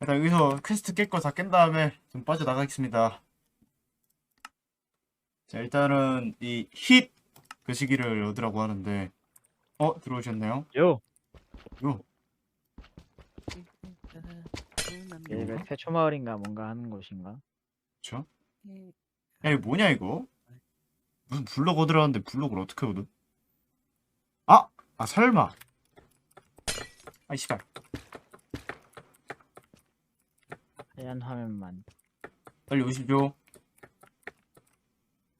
일단 여기서 퀘스트 깰 거 다 깬 다음에 좀 빠져나가겠습니다. 자, 일단은 이 힛 그 시기를 얻으라고 하는데 어? 들어오셨네요? 요. 요. 예, 이건가? 태초 마을인가 뭔가 하는 곳인가? 그쵸? 야 이거 뭐냐 이거? 무슨 블럭 얻으라는데 블럭을 어떻게 얻어? 아! 아 설마 아이 씨발 하얀 화면만. 빨리 오시죠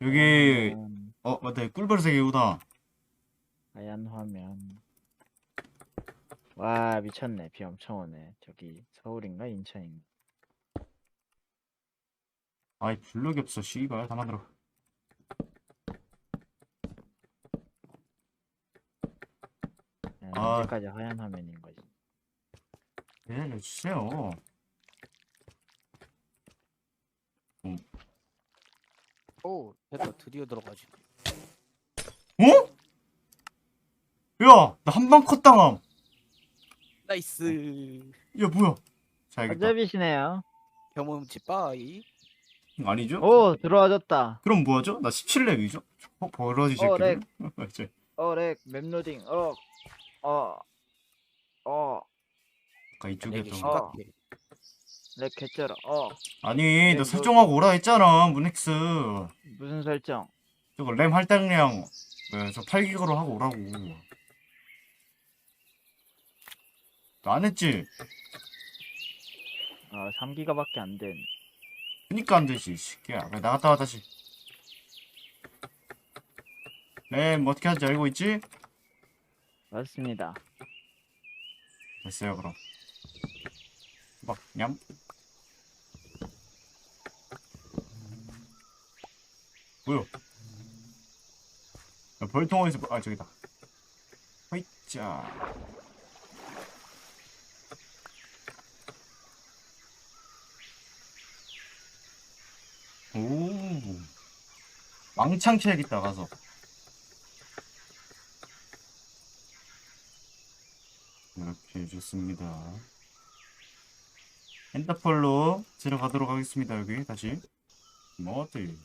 여기 어 맞다 꿀벌색이 오다 하얀 화면. 와 미쳤네. 비 엄청 오네. 저기 서울인가 인천인가? 아이 블럭이 없어 씨발 다 만들어 야, 아. 언제까지 하얀 화면인 거지? 네, 알려주세요 오 됐다 드디어 들어가지 어? 야! 나 한 방 컷 당함 나이스 야 뭐야 자 알겠다 어차비시네요. 경험치 빠이 아니죠? 오 들어와졌다. 그럼 뭐하죠? 나 17렙이죠? 어 버러지 어, 새끼들 이제 어렉 맵로딩. 어. 어. 어. 아까 이쪽에 좀 심각해 렉 개쩔어. 어. 아니 네, 너 뭐- 설정하고 오라 했잖아 문엑스 무슨 설정? 저거 램 할당량 뭐야 저 8기가로 하고 오라고 너 안 했지? 어 3기가밖에 안 된. 그니까 안 되지 이 새끼야 그래, 나갔다 와 다시 램 어떻게 하는지 알고 있지? 맞습니다. 됐어요 그럼 막 냠. 뭐야? 야, 벌통 어디서 아 저기다. 허이짜. 오. 왕창 캐야겠다 가서. 이렇게 좋습니다. 엔더펄로 들어가도록 하겠습니다. 여기 다시 모드.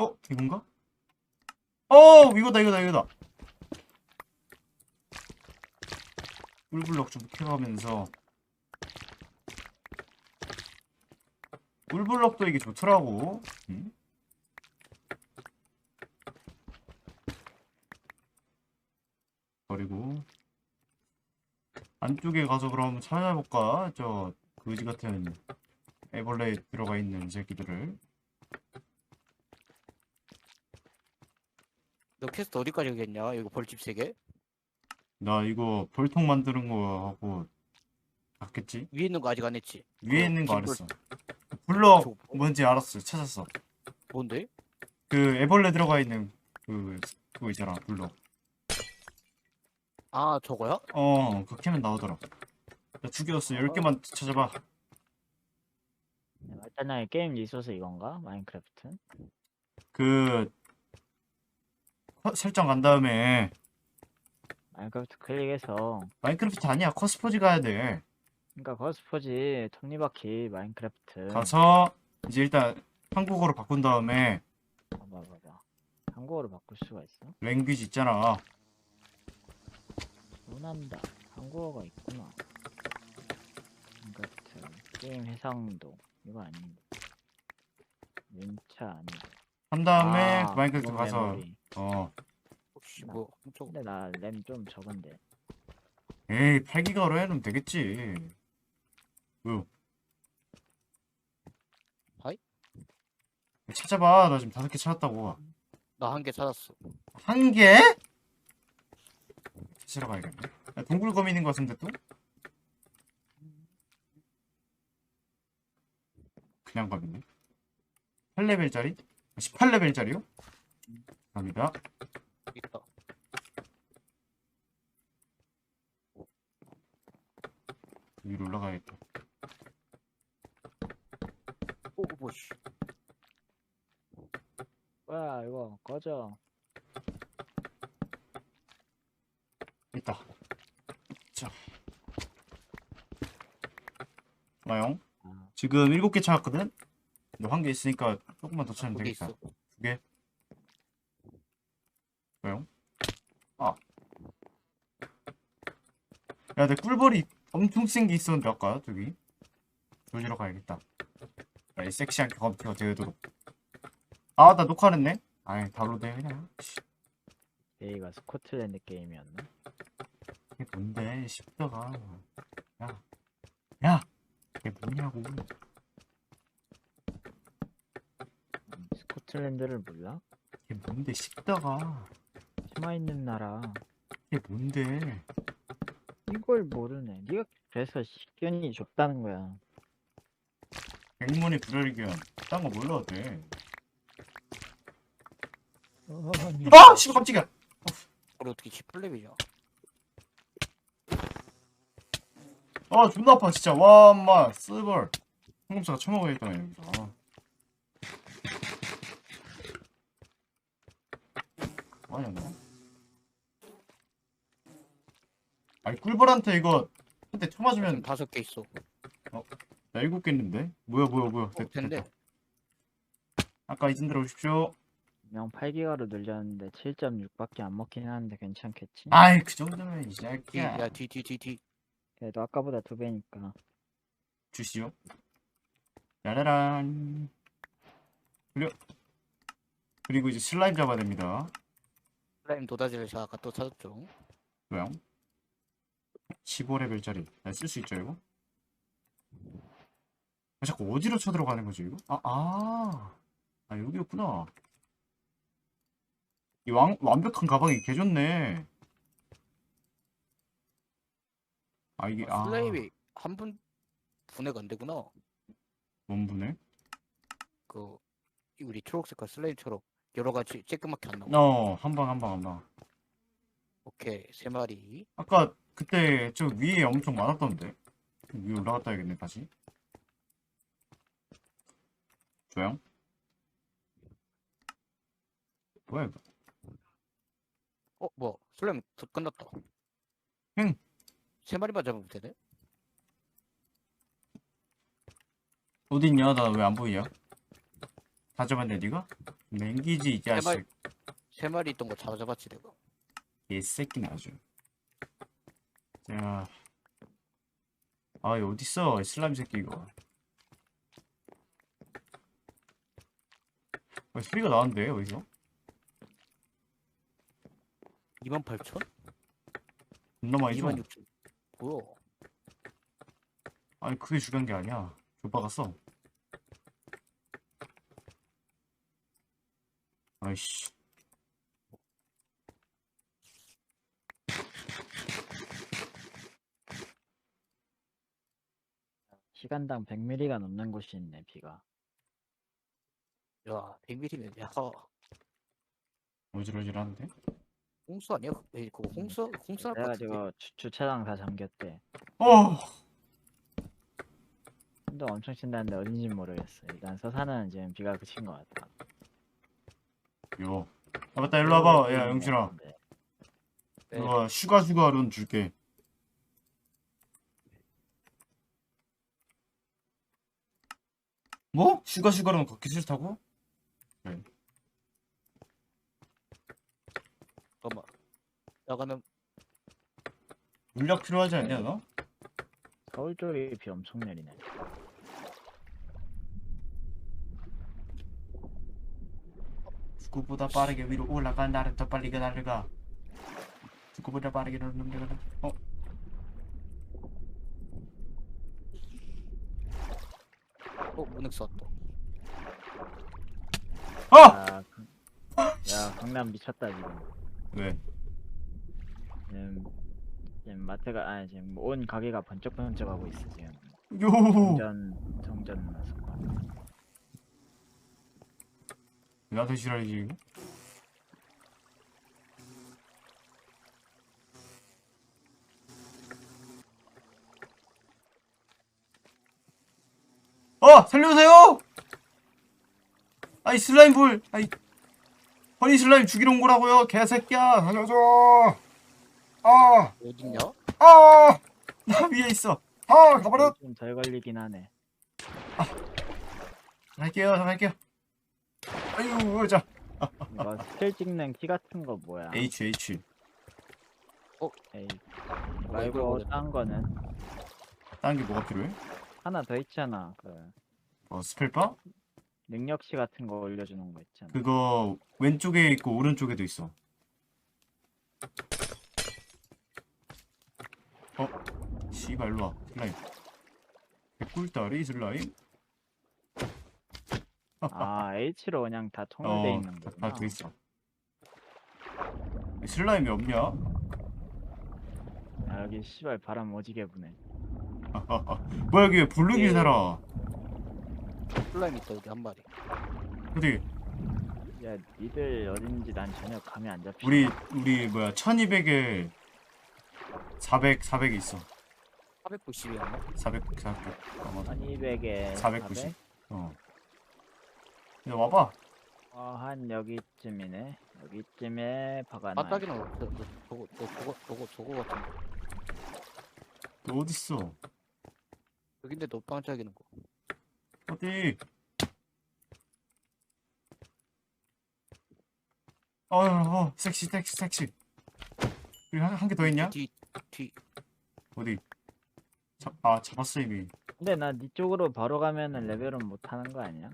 어 이건가? 어 이거다 이거다 이거다. 꿀블럭 좀 캐가면서 꿀블럭도 이게 좋더라고. 응? 버리고 안쪽에 가서 그럼 찾아볼까? 저 그지 같은 애벌레 들어가 있는 새끼들을 너 퀘스트 어디까지 오겠냐? 이거 벌집 3개? 나 이거 벌통 만드는 거 하고 갔겠지? 위에 있는 거 아직 안 했지? 위에 어, 있는 거 알았어. 블럭 저거 뭐- 뭔지 알았어. 찾았어. 뭔데? 그 애벌레 들어가 있는 그 그거 있잖아 블럭. 아 저거야? 어 그거 캐면 나오더라. 나 죽였어. 10개만 찾아봐. 일단은 게임 리소스 이건가? 마인크래프트? 그 어, 설정 간 다음에. 마인크래프트 클릭해서. 마인크래프트 아니야. 코스포지 가야 돼. 그러니까 거스포지 톱니바퀴 마인크래프트. 가서 이제 일단 한국어로 바꾼 다음에 봐봐 봐봐. 한국어로 바꿀 수가 있어? 랭귀지 있잖아. 원한다. 한국어가 있구나. 마인크래프트 게임 해상도 이거 아닌데. 윈차 아니고 한 다음에 아, 그 마인크래프트 가서 메모리. 어 혹시 뭐 한쪽 근데 나 램 좀 적은데 에이 8기가로 해놓으면 되겠지 뭐요 하이? 찾아봐 나 지금 다섯 개 찾았다고 나한 개 찾았어 한 개? 찾으러 가야겠네 야, 동굴검 있는 거 같은데 또? 그냥 검이네 8레벨짜리? 18레벨짜리요? 갑니다 있다 위로 올라가야겠다 오 뭐씨 와 이거 꺼져 있다. 자. 아, 지금 일곱 개 찾았거든? 근데 한개 있으니까 조금만 더 찾으면 되겠다. 있어. 두 개. 왜요? 아. 야, 내 꿀벌이 엄청 센 게 있었는데, 아까, 저기. 조지러 가야겠다. 야, 이 섹시한 경험치가 되도록. 아, 나 녹화했네? 아이, 다로돼, 그냥. 씨, 얘가 스코틀랜드 게임이었나? 이게 뭔데, 십더가. 야. 야! 이게 뭐냐고. 스코틀랜드를 몰라? 이게 뭔데, 십더가. 심화 있는 나라. 이게 뭔데. 이걸 모르네. 네가 그래서 식견이 좁다는 거야. 백문이 불여일견. 딴거 몰라도 돼. 아! 씨발, 깜짝이야! 우리 어떻게 10플랩이냐? 아 존나 아파 진짜 와 엄마 쓰벌 홍금사가 처먹어야겠다 여기서 아. 뭐 너 아니 꿀벌한테 이거 한대 쳐맞으면 다섯 개 있어. 나 일곱 개 있는데 뭐야 뭐야 뭐야 어, 됐, 된대. 됐다 아까 이쯤 들어오십시오 명 8기가로 늘렸는데 7.6밖에 안 먹긴 하는데 괜찮겠지? 아이 그 정도면 이 뒤, 새끼야 야, 뒤, 뒤, 뒤, 뒤. 그래도 아까보다 두 배니까. 주시오 그리고 그리고 이제 슬라임 잡아야 됩니다 플라임 도다지를 제가 아까 또 찾았죠. 뭐야? 15레벨짜리 쓸 수 있죠 이거? 아, 자꾸 어디로 쳐들어가는 거지 이거? 아, 아, 아 여기였구나 이 왕, 완벽한 가방이 개 좋네 아 이게 아 슬레임이 한분 분해가 안 되구나. 뭔 분해? 그 우리 초록색깔 슬레임처럼 여러 가지 쬐끄맣게 안 나와. 어 한 방 한 방 한 방 오케이 세 마리. 아까 그때 저 위에 엄청 많았던데 위에 올라갔다 야겠네 다시 조용 뭐야 이거 어, 뭐 슬레임 더 끝났다. 응. 세 마리만 잡으면 되네. 어딨냐? 나 왜 안 보이냐? 다 잡았네, 니가? 맹기지, 이 자식. 제발. 세 마리 있던 거 다 잡았지 내가. 개새끼네, 아주. 자. 아, 이 어딨어? 이 슬라임 새끼, 이거. 아, 소리가 나는데, 어디서? 2만 8천? 겁나 많이 줘. 2만 6천. 뭐야? 아니, 그게 중요한 게 아니야. 좆박았어. 아이씨. 시간당 100ml가 넘는 곳이 있네, 비가. 야, 100ml면 야, 어지러지라는데? 홍수 아니야? 에이, 그거 홍수 홍수 할것 같은데. 그래가지고 주, 주차장 다 잠겼대. 어! 힘도 엄청 친다는데 어딘지 모르겠어. 일단 서산은 지금 비가 그친 것 같아. 요. 아, 맞다, 일로 와봐. 야, 영준아. 네. 네. 이거 슈가 슈가 룬 줄게. 뭐? 슈가 슈가 룬 걷기 싫다고? 잠깐만. 나가면 물약 필요하지 않냐 너? 서울 쪽에 비 엄청 내리네. 축구보다 빠르게 위로 올라간 나를 더 빨리 달려가. 축구보다 빠르게 넘겨가. 어? 어, 문액 쐈다. 어! 야 강남 미쳤다 지금. 왜? 지금, 지금 마트가 아니 지금 온 가게가 번쩍번쩍하고 있어 지금. 요! 정전 정전 나서. 나도 싫어야지 이거. 어! 살려주세요! 아이 슬라임 볼! 아이 허니 슬라임 죽이러 온 거라고요 개새끼야 살려줘! 아, 어딨냐? 아, 나 위에 있어. 아, 가버려. 좀덜 걸리긴 하네. 갈게요, 저 갈게요. 아유, 자. 이거 스킬 찍는 키 같은 거 뭐야? H H. 에이. 이걸 말고. 딴 거는 다른 게 뭐가 필요해? 하나 더 있잖아. 그 어, 스펠바? 능력치 같은 거 올려주는 거 있잖아. 그거 왼쪽에 있고 오른쪽에도 있어. 어? 씨발 일로 와. 슬라임. 개꿀다리 슬라임? 아 H로 그냥 다 통일돼 어, 있는 다, 거구나. 다 있어. 슬라임이 없냐? 아, 여기 씨발 바람 오지게 부네. 뭐야 여기 왜 블루길 예. 살아? 슬라임 있다 여기 한 마리. 어디 야 니들 어딘지 난 전혀 감이 안 잡혀. 우리 우리 뭐야 1200에 400 400 있어. 490이었나? 400 400. 아마 1200에 490. 어. 야 와봐. 어, 한 여기쯤이네. 여기쯤에 박아놔. 바닥에는 없어. 너, 저거 너 저거 저거 저거 같은 거. 너 어디 있어? 여긴데 너 반짝이는 거. 어디? 어, 어, 섹시, 섹시, 섹시. 여기 한개 더 있냐? 뒤 뒤. 어디? 잡, 아, 잡았어 이미. 근데 나 니 쪽으로 바로 가면은 레벨은 못 하는 거 아니야?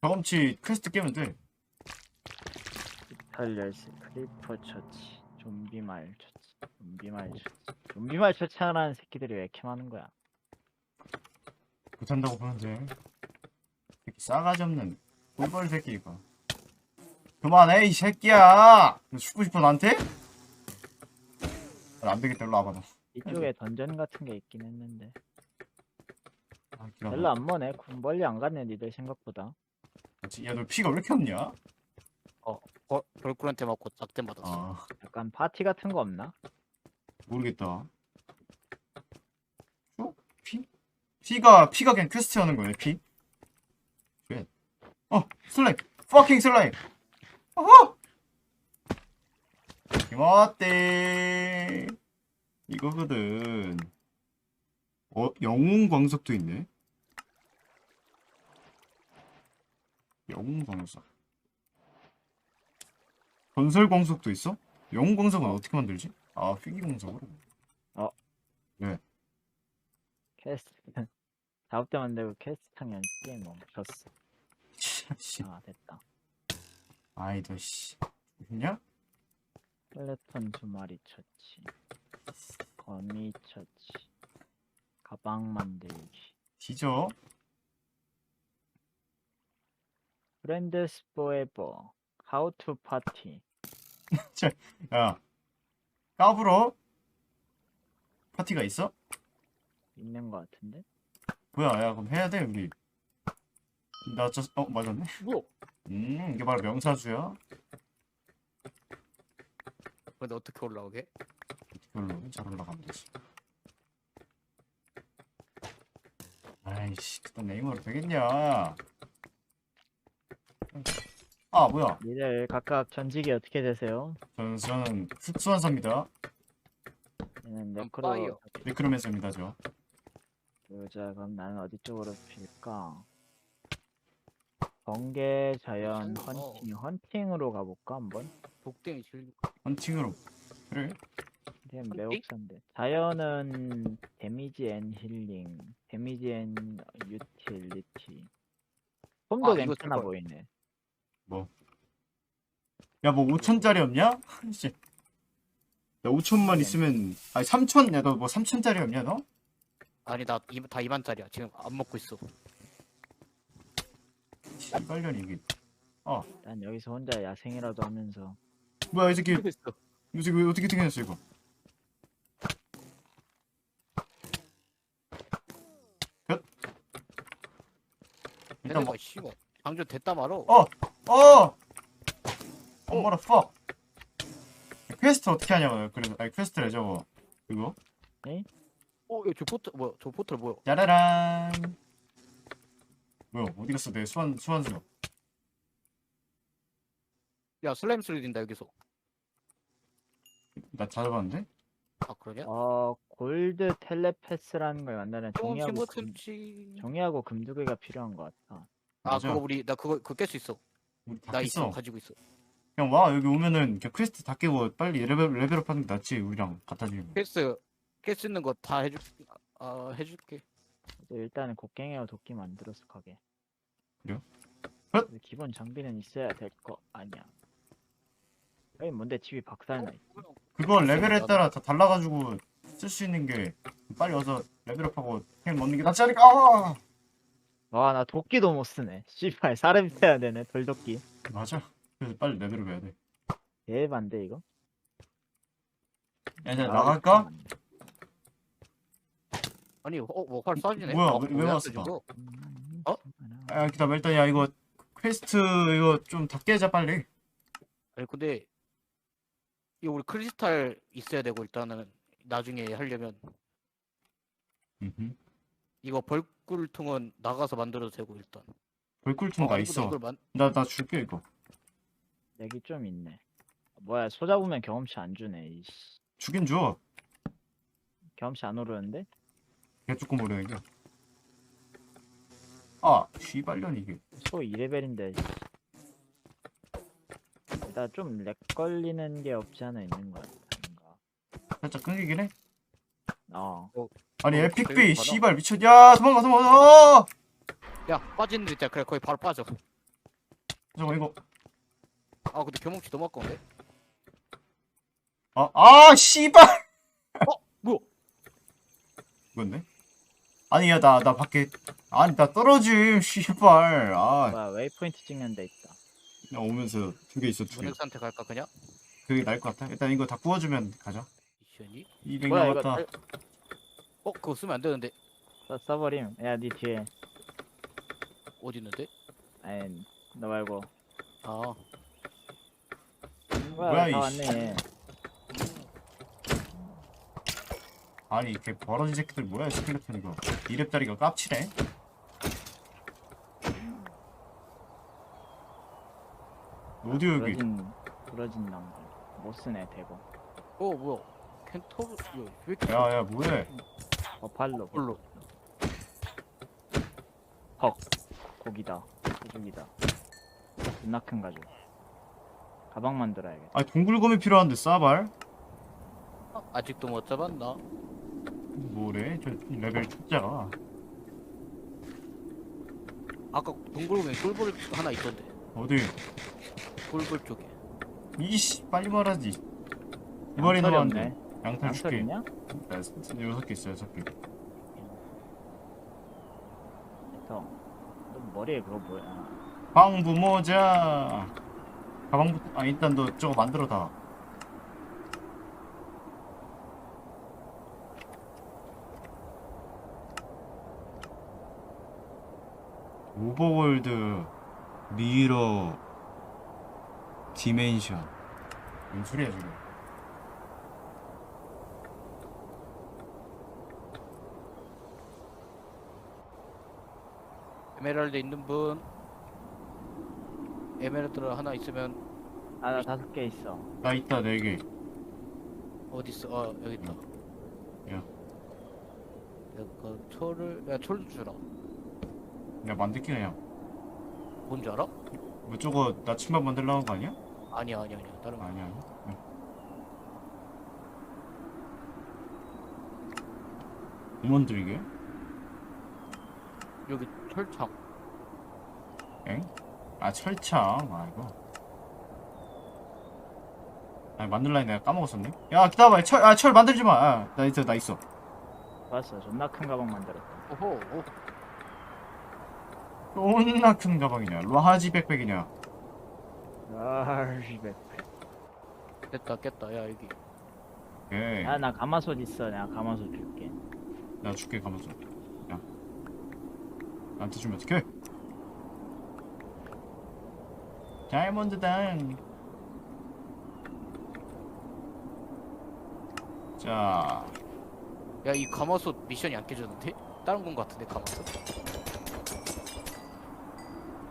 경험치 퀘스트 깨면 돼. 털 열쇠, 크리퍼 처치, 좀비 말 처치, 좀비 말 처치. 좀비 말 처치하라는 새끼들이 왜 이렇게 많은 거야? 못한다고 보는데. 이렇게 싸가지 없는 꿀벌 새끼가. 그만해 이 새끼야. 너 죽고 싶어 나한테? 아, 안 되겠다 일로 와봐 너. 이쪽에 던전 같은 게 있긴 했는데 아. 별로 안 머네. 군 멀리 안 갔네 니들 생각보다. 야 너 피가 왜 이렇게 없냐? 어, 벌꿀한테 맞고 낙대 맞았어. 아 약간 파티 같은 거 없나? 모르겠다. 어? 피? 피가 피가 그냥 퀘스트 하는 거네 피? 왜? 어 슬라임, fucking 슬라임. 어허! 이마떼 이거거든. 어 영웅 광석도 있네. 영웅 광석. 건설 광석도 있어? 영웅 광석은 어떻게 만들지? 아 휘기 광석으로. 퀘스트 작업대 만들고 퀘스트 창이 게임 멈췄어. 씨. 아 됐다. 아이 너 씨. 있냐? 스켈레톤 두 마리 처치. 거미 처치. 가방 만들기. 뒤져. 프렌드스 포에버. 하우 투 파티. 야. 까불어? 파티가 있어? 있는 거 같은데? 뭐야 야 그럼 해야 돼 우리. 나 저, 어 맞았네. 뭐? 음 이게 바로 명사주야. 근데 어떻게 올라오게? 별로 잘 올라가면 되지. 아이씨 그딴 네이머로 되겠냐? 아 뭐야? 니들 각각 전직이 어떻게 되세요? 저는 저는 흡수환사입니다. 얘는 난 네크로 파이어. 미크로맨서입니다 저. 보자 그럼 나는 어디 쪽으로 필까? 번개 자연 어. 헌팅 헌팅으로 가볼까 한번? 독댕이 질. 헌팅으로. 그래? 그냥 헌팅? 매혹 산데 자연은 데미지 앤 힐링 데미지 앤 유틸리티 폼도 아, 괜찮아. 보이네 야 뭐 5천짜리 없냐? 씨. 나 5천만 네. 있으면 아니 3천 야 너 뭐 3천짜리 없냐 너? 아니 나다 2만짜리야. 지금 안 먹고 있어. 씨발년이 이게 난 여기서 혼자 야생이라도 하면서 뭐야 이 새끼 있어. 이 새끼 왜 어떻게 생겼어 이거 몇? 일단 뭐 얘네가 씨발 방전 됐다 말어. 어! 어! 엄마라 fuck 퀘스트 어떻게 하냐고요 그래서 아니 퀘스트래 저거 그거 어, 야저 포털 뭐야? 저 포털 뭐야? 짜라란 뭐야 어디 갔어 내 수완 수완수 야 슬라임 소리 린다 여기서. 나 찾아봤는데 아 그러냐? 어 골드 텔레패스라는 걸 조금씩 종이하고 뭐 금, 틈치. 종이하고 금두 개가 필요한 것 같아. 아 맞아. 그거 우리 나 그거 그거 깰 수 있어. 우리 다 나 있어 깼어. 가지고 있어. 그냥 와 여기 오면은 그냥 퀘스트 다 깨고 빨리 레벨 레벨업 하는 게 낫지 우리랑 같아 지금. 퀘스트 깰수 있는 거 다 해줄 아 해줄게. 일단은 곡괭이와 도끼 만들어서 가게. 그래요? 헛! 기본 장비는 있어야 될 거 아니야. 여기 뭔데 집이 박살나 있어. 그건 레벨에 따라 다 달라가지고 쓸 수 있는 게 빨리 와서 레벨업하고 템 얻는 게 낫지 않을까? 아! 와 나 도끼도 못 쓰네. 씨발 사람 써야 되네 돌도끼. 맞아. 그래서 빨리 레벨업 해야 돼. 대반대 이거. 야, 이제 아, 나갈까? 아니 어뭐활 쏴지네. 뭐야, 어, 왜- 왜 뭐야, 왔어? 음, 어? 아 기다려 일단 야 이거 퀘스트 이거 좀 다 깨자 빨리. 아니 근데 이거 우리 크리스탈 있어야 되고 일단은 나중에 하려면. 이거 벌 꿀통은 나가서 만들어도 되고 일단. 벌꿀통 나 어, 있어. 이걸 만... 나 나 줄게 이거. 여기 좀 있네. 뭐야 소 잡으면 경험치 안 주네. 이씨. 주긴 줘. 경험치 안 오르는데? 개 조금 오래 게 아, 씨발년 이게. 소 2레벨인데 일단 좀 렉 걸리는 게 없지 않아 있는 것 같은가 살짝 끊기긴 해. 어 아니 어, 에픽비. 씨발 미쳤. 야 도망가 도망가. 어! 야 빠지는 데 있잖아. 그래 거기 바로 빠져. 잠깐 이거. 아 근데 경험치 너무 아까운데? 아, 아 씨발. 뭐야? 이건데? 아니 야 나 나 밖에 아니 나 떨어짐 씨발. 아, 뭐야 웨이포인트 찍는 데 있다 나 오면서 두 개 있어 두 개. 문ex한테 갈까 그냥? 그게 나을 것 같아. 일단 이거 다 구워주면 가자. 미션이? 200 뭐야 이거. 달- 어 그거 쓰면 안 되는데 써, 써버림 야 니 뒤에 어디 있는데? 아니 너 말고 아 뭐야 뭐야, 다이 왔네 아니 이렇게 버러지 새끼들 뭐야 스켈레톤 이거. 2렙짜리가 깝치네. 어디 여기? 부러진 부러진 나무 못 쓰네 대고 어 뭐야? 왜 이렇게 야야 뭐해? 어 발로 별로 헉 고기다 소죽이다 존나 큰 가죽 가방 만들어야겠다 아니 동굴검이 필요한데 싸발? 아, 아직도 못 잡았나? 뭐래? 저 레벨 초짜가. 아까 동굴에 꿀벌 하나 있던데 어디? 꿀벌 쪽에 이씨 빨리 말하지. 두 마리 양털이 남았네. 없네. 양털 양털 줄게. 있냐? 나 여섯 개 있어 여섯 개. 너 머리에 그거 뭐야 방부 모자. 가방부터 아 일단 너 저거 만들어 다. 오버월드 미러 디멘션 뭔 소리야 지금 에메랄드 있는 분 에메랄드 하나 있으면 아 나 다섯 개 있어 나 있다 네 개 어디 있어? 어 여기 있다. 야. 내가 철을 야 철도 주라. 야 만들기 그냥 뭔지 알아? 뭐 저거 나침반 만들려는 거 아니야? 아니야 아니야 아니야 다른 거. 아니야 아니야 응. 뭐 만들게? 여기 철창. 엥? 아 철창 아 이거 아니 만들라 내가 까먹었었네? 야 기다려봐. 철, 아, 철 만들지 마. 아, 나 있어 나 있어. 봤어. 존나 큰 가방 만들었다. 오호 오. 존나 큰 가방이냐? 라지 백팩이냐? 아이백 깼다 깼다. 야 여기. 오케이 아나 가마솥 있어. 내가 가마솥 줄게. 나 줄게 야 나한테 주면 어떡해 다이아몬드당 자야 이 가마솥 미션이 안 깨졌는데? 다른 건 같은데 가마솥.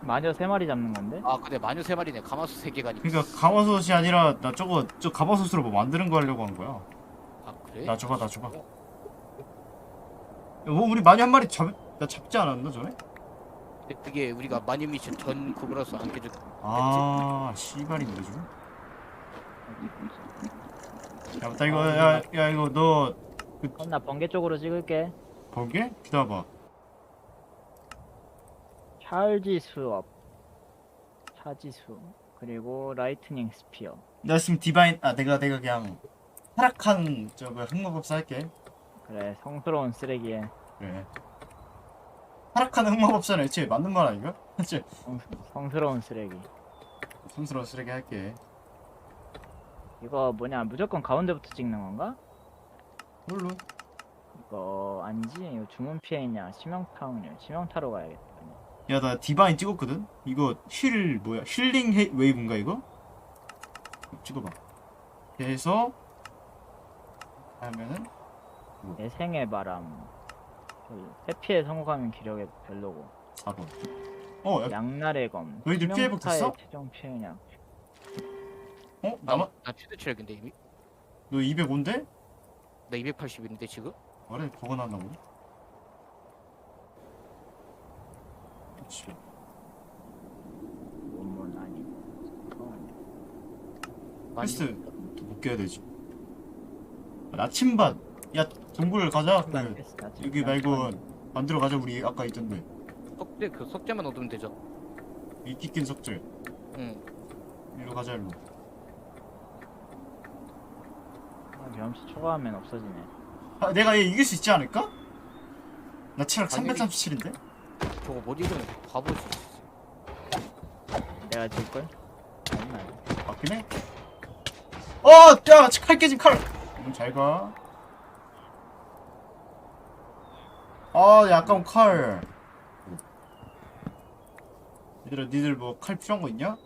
마녀 세 마리 잡는 건데? 아 근데 마녀 세 마리네. 가마솥 세 개가 아니. 그러니까 가마솥이 아니라 나 저거 저 가마솥으로 뭐 만드는 거 하려고 한 거야 아 그래? 나 줘봐 나 줘봐 야, 뭐 우리 많이 한 마리 잡, 나 잡지 않았나 전에? 근데 그게 우리가 마녀 미션 전 그거라서 안 깨져. 아 씨발인데 지금 야 맞다 이거 야, 야 이거 너 그럼 나 번개 쪽으로 찍을게. 번개? 기다려봐 찰지 수업. 차지수. 그리고 라이트닝 스피어. 내가 지금 디바인 아 내가 내가 그냥 타락한 저거 흑마법사 할게 그래 성스러운 쓰레기에 그래 타락한 흑마법사는 애초에 맞는 말 아닌가? 성, 성스러운 쓰레기. 성스러운 쓰레기 할게 이거 뭐냐 무조건 가운데부터 찍는 건가? 뭘로? 이거 아니지 이거 주문 피해 있냐 치명타 확률 치명타로 가야겠다 야 나 디바인 찍었거든? 이거 힐 뭐야 힐링 헤, 웨이브인가 이거? 찍어봐 그래서 하면은 내 생의 바람 그 회피에 성공하면 기력이 별로고 4번 어? 야, 양날의 검 너희들 피해 치명타의 복했어? 최종 피해량 어? 나만 나 최대 체력인데 이미. 너 205인데? 나 280인데 지금. 그래 버거 난다고 그치 원문 아니 어, 퀘스트 못 깨야 되지 아, 나침반 야 동굴 가자 그, 여기 시간 말고. 만들어 가자 우리 아까 있던데 석재 그 석재만 얻으면 되죠. 이끼 낀 석재 응. 일로 가자 일로 아, 경험치 초과하면 없어지네 아, 내가 얘 이길 수 있지 않을까? 나 체력 당연히- 337인데? 저거 못 읽으면 바보지. 내가 질걸? 아니나 맞긴 해. 어! 야! 칼 깨짐 칼! 이건 잘 가. 아, 야, 아까운 칼. 얘들아, 니들 뭐 칼 필요한 거 있냐?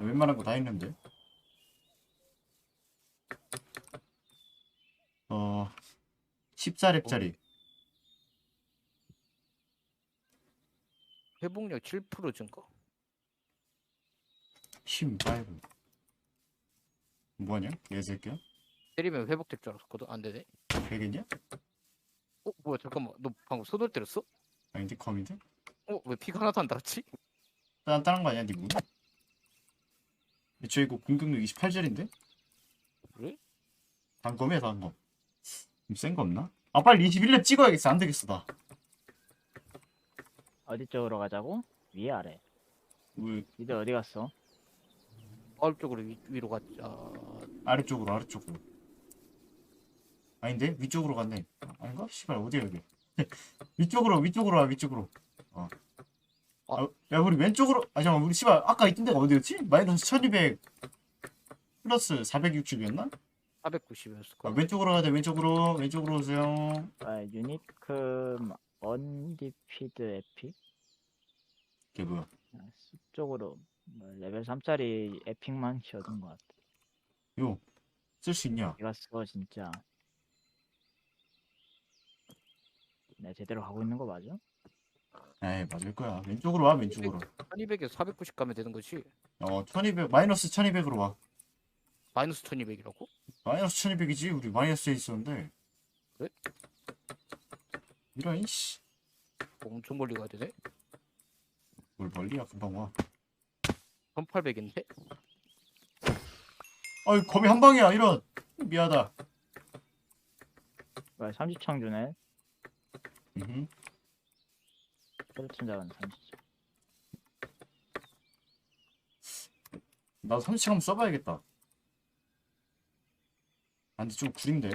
웬만한 거 다 있는데. 어, 14렙짜리. 회복력 7% 증가. 힘 파이브. 뭐하냐? 얘 새끼야? 때리면 회복될 줄 알았거든. 안 되네. 되겠냐? 어 뭐야 잠깐만. 너 방금 손을 때렸어? 아닌데 컴인데? 어왜 피가 하나도 안 달았지? 딴 다른 거 아니야 니구? 애초에 이거 공격력 28짜리인데? 그래? 단검이야 단검 좀센거 없나? 아 빨리 21렙 찍어야겠어 안 되겠어 나 어디 쪽으로 가자고? 위에 아래 왜, 니들 어디 갔어? 마을 쪽으로 위, 위로 갔자. 아래쪽으로 아래쪽으로 아닌데? 위쪽으로 갔네 아닌가? 씨발 어디야 여기 위쪽으로 위쪽으로 와 위쪽으로 어. 아, 야 우리 왼쪽으로 아 잠깐만 우리 씨발 아까 있던 데가 어디였지? 마이너스 1200 플러스 460이었나? 490이었을 아, 거야. 왼쪽으로 가야 돼 왼쪽으로 왼쪽으로 오세요 아, 유니크 언디피드 에픽? 이게 뭐야 아, 숲쪽으로 뭐 레벨 3짜리 에픽만 키워둔 것 같아 요 쓸 수 있냐 내가 써 진짜 내가 제대로 가고 있는 거 맞아? 에이 맞을 거야 왼쪽으로 와 왼쪽으로 1200에서 490 가면 되는 거지. 어 1200 마이너스 1200으로 와 마이너스 1200이라고? 마이너스 1200이지 우리 마이너스에 있었는데 그래? 이런 이씨 엄청 멀리 가야 되네. 뭘 멀리야 금방 와 1800인데? 아유 검이 한 방이야 이런 미안하다 뭐야 30창 주네 30창 나도 30씩 한번 써봐야겠다 아 근데 좀 구린데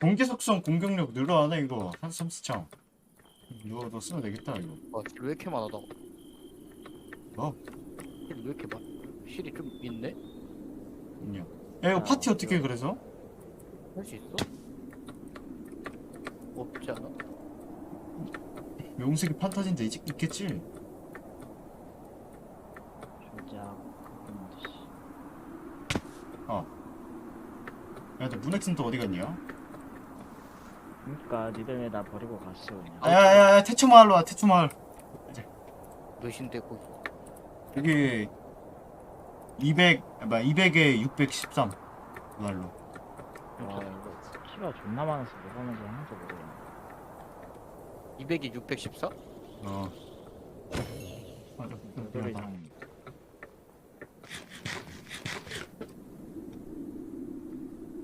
공개 속성 공격력 늘어나네 이거 한 30창 이거 너 쓰면 되겠다 이거 와, 실왜 이렇게 많아, 나. 뭐? 실왜 이렇게 많아? 실이 좀 있네? 있냐 야 이거 아, 파티 어떻게 해, 어디요? 그래서? 할 수 있어? 없지 않아? 용색이 판타지인데 있, 있겠지? 조작 음, 야, 너 문엑슨 또 어디 갔냐? 그니까 니들 왜 나 버리고 갔어 그냥 아, 야야야 태초 마을로 와 태초 마을 몇인데, 거기. 여기 200, 뭐 200에 613 그걸로. 와 이거 키가 존나 많아서 뭐가 뭔지 하나도 모르겠네 200이 614? 어. 맞아. 여덟 이상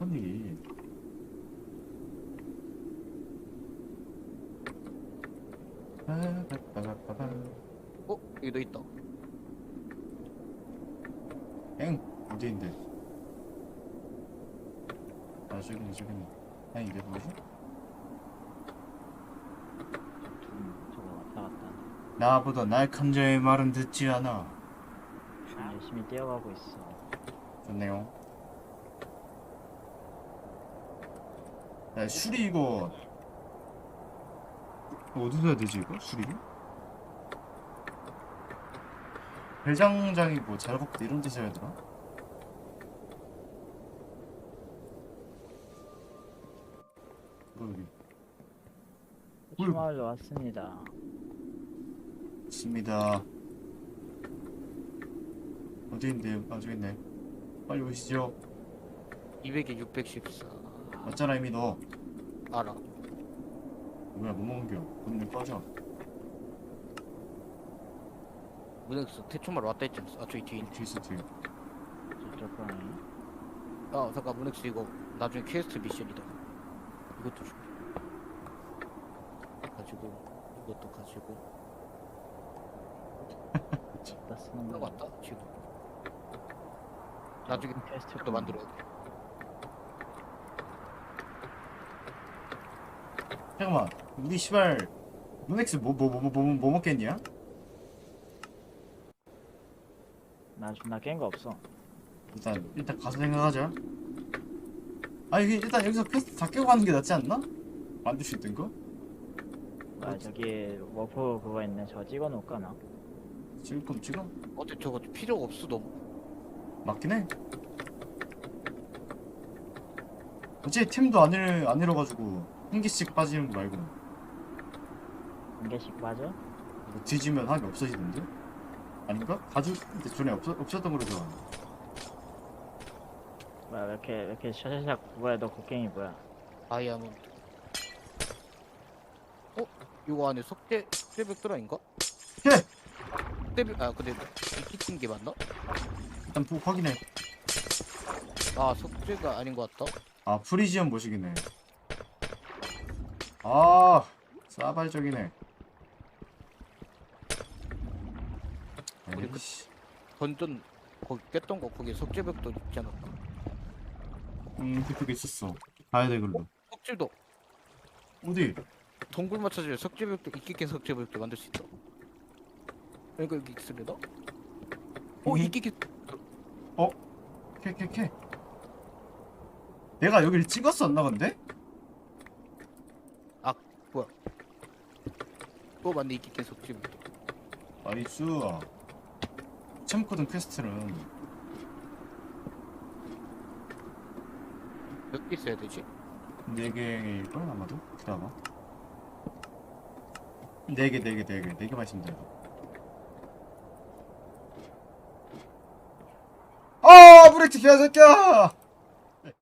아니. 빠바바바바. 어? 여기 너 있다. 엥 어디인데? 아 저기네 저기네. 아닌데 뭐지? 둘 저거 왔다 갔다 하네. 나보다 날칸 자의 말은 듣지 않아. 열심히 뛰어가고 있어 좋네요. 야 수리 이거 어디서 해야 되지 이거 수리를? 배장장이고 작업대 이런 데서 해야 되나? 뭐 여기 호치마을로 왔습니다 있습니다. 어디인데? 아 저기 있네. 빨리 오시죠. 200이 614. 맞잖아 이미 너. 알아. 뭐야 뭐 먹은겨? 돈좀 빠져. 문엑스 대충말 왔다 했지 않았어? 아 저기 뒤에 있네. 뒤에 있어 뒤에. 아 잠깐 문엑스 이거 나중에 퀘스트 미션이다. 이것도 줘. 가지고 이것도 가지고 쓰는 거거 같다 지금. 나중에 테스트 또 만들어야 돼. 잠깐만. 우리 시발 문엑스 뭐뭐 뭐 뭐 먹겠냐? 나 존나 깬 거 없어 일단 일단 가서 생각하자. 아 이게 일단 여기서 퀘스트 다 깨고 가는 게 낫지 않나? 만들 수 있던 거? 아 저기 워프 그거 있네 저거 찍어 놓을까 나 거면 찍어. 어때 저거 필요가 없어 너무. 맞긴 해. 어차피 템도 안 잃, 안 잃어가지고 한 개씩 빠지는 거 말고 한 개씩 빠져? 뭐 뒤지면 하게 없어지던데? 아닌가? 가죽 근데 전에 없었, 없었던 걸로 좋아. 뭐야 왜 이렇게 왜 이렇게 샤샤샥 뭐야 너 곡괭이 뭐야 다이아몬드. 어? 이거 안에 석재 석재벽 들어인가? 예! 석재벽 아 근데 이끼 게 맞나? 일단 보고 확인해. 아 석재가 아닌 것 같다. 아 프리지엄 모식이네. 아 싸발적이네. 우리 그- 에이씨. 던전 거기 깼던 거 거기 석재벽도 있지 않았나? 음 그쪽에 있었어. 가야 돼 글로. 석재도 어디? 동굴 맞춰주면 석재벽도 이끼 깬 석재벽도 만들 수 있다. 그러니까 여기 있습니다. 어 음. 이끼 깬 캐캐캐. 내가 여기를 찍었었나 근데? 또 맞네 이끼 깬 석재벽도. 나이스. 참코든 퀘스트는 몇 개 있어야 되지? 네 개일걸 아마도 기다봐. 네 개, 네 개, 네 개, 네 개만 있으면 돼. 아, 브렉트 개새끼야!